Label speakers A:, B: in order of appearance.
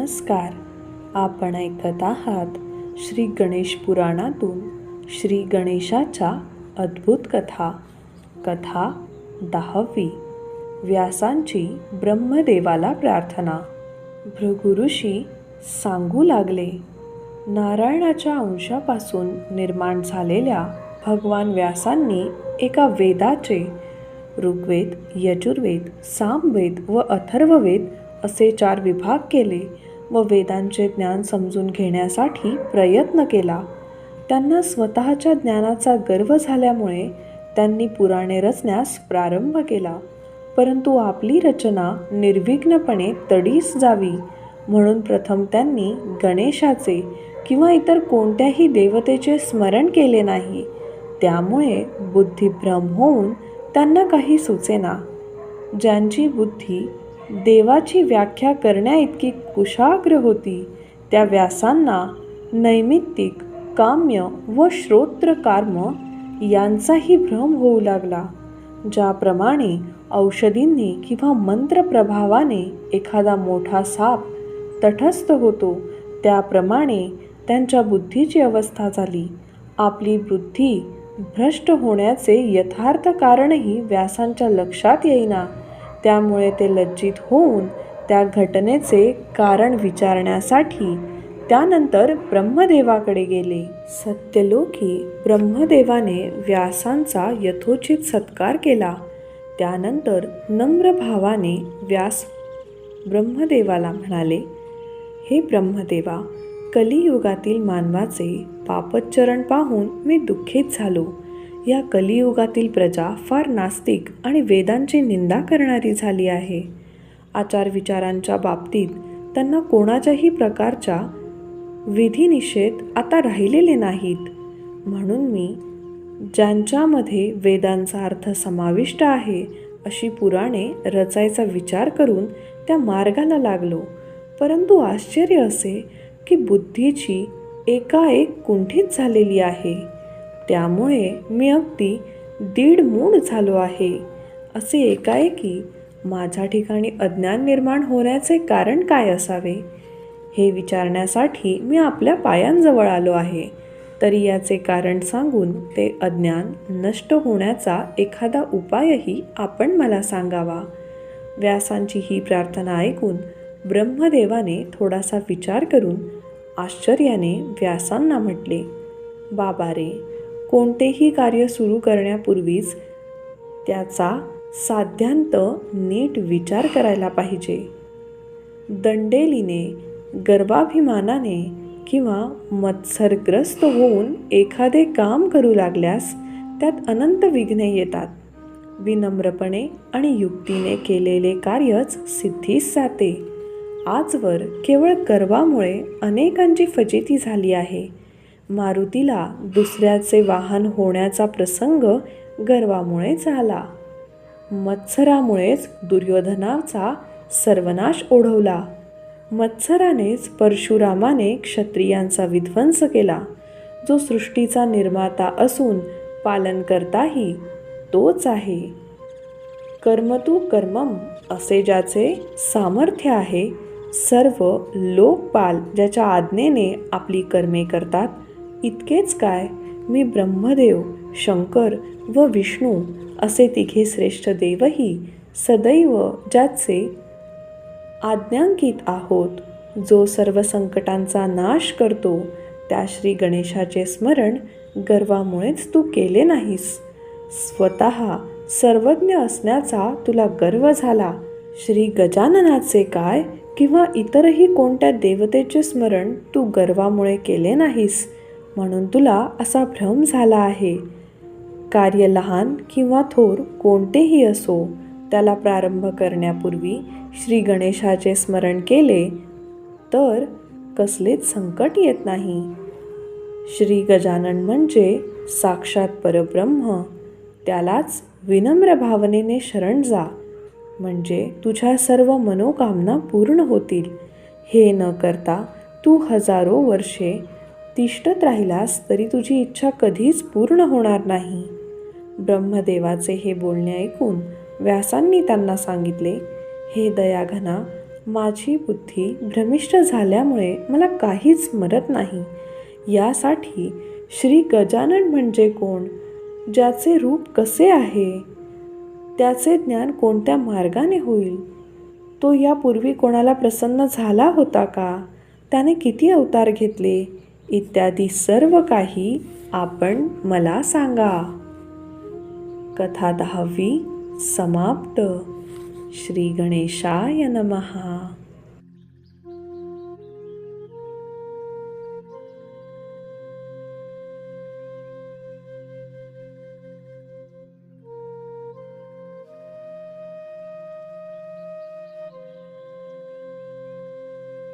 A: नमस्कार. आपण ऐकत आहात श्री गणेश पुराणातून श्री गणेशाच्या अद्भुत कथा कथा दहावी व्यासांची ब्रह्मदेवाला प्रार्थना. भृगुऋषी सांगू लागले नारायणाच्या अंशापासून निर्माण झालेल्या भगवान व्यासांनी एका वेदाचे ऋग्वेद यजुर्वेद सामवेद व अथर्ववेद असे चार विभाग केले. व वेदांचे ज्ञान समजून घेण्यासाठी प्रयत्न केला. त्यांना स्वतःच्या ज्ञानाचा गर्व झाल्यामुळे त्यांनी पुराणे रचण्यास प्रारंभ केला. परंतु आपली रचना निर्विघ्नपणे तडीस जावी म्हणून प्रथम त्यांनी गणेशाचे किंवा इतर कोणत्याही देवतेचे स्मरण केले नाही. त्यामुळे बुद्धिभ्रम होऊन त्यांना काही सुचेना. ज्यांची बुद्धी देवाची व्याख्या करण्याइतकी कुशाग्र होती त्या व्यासांना नैमित्तिक काम्य व श्रोत्रकार्म यांचाही भ्रम होऊ लागला ज्याप्रमाणे औषधींनी किंवा मंत्रप्रभावाने एखादा मोठा साप तटस्थ होतो त्याप्रमाणे त्यांच्या बुद्धीची अवस्था झाली. आपली बुद्धी भ्रष्ट होण्याचे यथार्थ कारणही व्यासांच्या लक्षात येईना. त्यामुळे ते लज्जित होऊन त्या घटनेचे कारण विचारण्यासाठी त्यानंतर ब्रह्मदेवाकडे गेले. सत्यलोकी ब्रह्मदेवाने व्यासांचा यथोचित सत्कार केला. त्यानंतर नम्र भावाने व्यास ब्रह्मदेवाला म्हणाले हे ब्रह्मदेवा कलियुगातील मानवाचे पापच्चरण पाहून मी दुःखित झालो. या कलियुगातील प्रजा फार नास्तिक आणि वेदांची निंदा करणारी झाली आहे. आचारविचारांच्या बाबतीत त्यांना कोणाच्याही प्रकारच्या विधिनिषेध आता राहिलेले नाहीत. म्हणून मी ज्यांच्यामध्ये वेदांचा अर्थ समाविष्ट आहे अशी पुराणे रचायचा विचार करून त्या मार्गाला लागलो. परंतु आश्चर्य असे की बुद्धीची एकाएक कुंठित झालेली आहे. त्यामुळे मी अगदी दीड मूड झालो आहे. असे एकाएकी माझ्या ठिकाणी अज्ञान निर्माण होण्याचे कारण काय असावे? हे विचारण्यासाठी मी आपल्या पायांजवळ आलो आहे. तरी याचे कारण सांगून ते अज्ञान नष्ट होण्याचा एखादा उपायही आपण मला सांगावा. व्यासांची ही प्रार्थना ऐकून ब्रह्मदेवाने थोडासा विचार करून आश्चर्याने व्यासांना म्हटले बाबा रे कोणतेही कार्य सुरू करण्यापूर्वीच त्याचा साध्यांत नीट विचार करायला पाहिजे. दंडेलीने गर्भाभिमानाने किंवा मत्सरग्रस्त होऊन एखादे काम करू लागल्यास त्यात अनंत विघ्ने येतात. विनम्रपणे आणि युक्तीने केलेले कार्यच सिद्धीस जाते. आजवर केवळ गर्वामुळे अनेकांची फजिती झाली आहे. मारुतीला दुसऱ्याचे वाहन होण्याचा प्रसंग गर्वामुळे झाला. मत्सरामुळेच दुर्योधनाचा सर्वनाश ओढवला. मत्सरानेच परशुरामाने क्षत्रियांचा विध्वंस केला. जो सृष्टीचा निर्माता असून पालनकर्ताही तोच आहे. कर्म तू कर्मम असे ज्याचे सामर्थ्य आहे सर्व लोकपाल ज्याच्या आज्ञेने आपली कर्मे करतात इतकेच काय? मी ब्रह्मदेव शंकर व विष्णू असे तिघे श्रेष्ठ देवही सदैव ज्याचे आज्ञांकित आहोत. जो सर्व संकटांचा नाश करतो त्या श्री गणेशाचे स्मरण गर्वामुळेच तू केले नाहीस. स्वत सर्वज्ञ असण्याचा तुला गर्व झाला. श्री गजाननाचे काय किंवा इतरही कोणत्या देवतेचे स्मरण तू गर्वामुळे केले नाहीस? म्हणून तुला असा भ्रम झाला आहे. कार्य लहान किंवा थोर कोणतेही असो त्याला प्रारंभ करण्यापूर्वी श्री गणेशाचे स्मरण केले तर कसलेच संकट येत नाही. श्री गजानन म्हणजे साक्षात परब्रह्म. त्यालाच विनम्र भावनेने शरण जा. म्हणजे तुझ्या सर्व मनोकामना पूर्ण होतील. हे न करता तू हजारो वर्षे तिष्ठत राहिलास तरी तुझी इच्छा कधीच पूर्ण होणार नाही. ब्रह्मदेवाचे हे बोलणे ऐकून व्यासांनी त्यांना सांगितले हे दयाघना माझी बुद्धी भ्रमिष्ट झाल्यामुळे मला काहीच मरत नाही. यासाठी श्री गजानन म्हणजे कोण? ज्याचे रूप कसे आहे? त्याचे ज्ञान कोणत्या मार्गाने होईल? तो यापूर्वी कोणाला प्रसन्न झाला होता का? त्याने किती अवतार घेतले? इत्यादी सर्व काही आपण मला सांगा. कथा दहावी समाप्त. श्री गणेशाय नमहा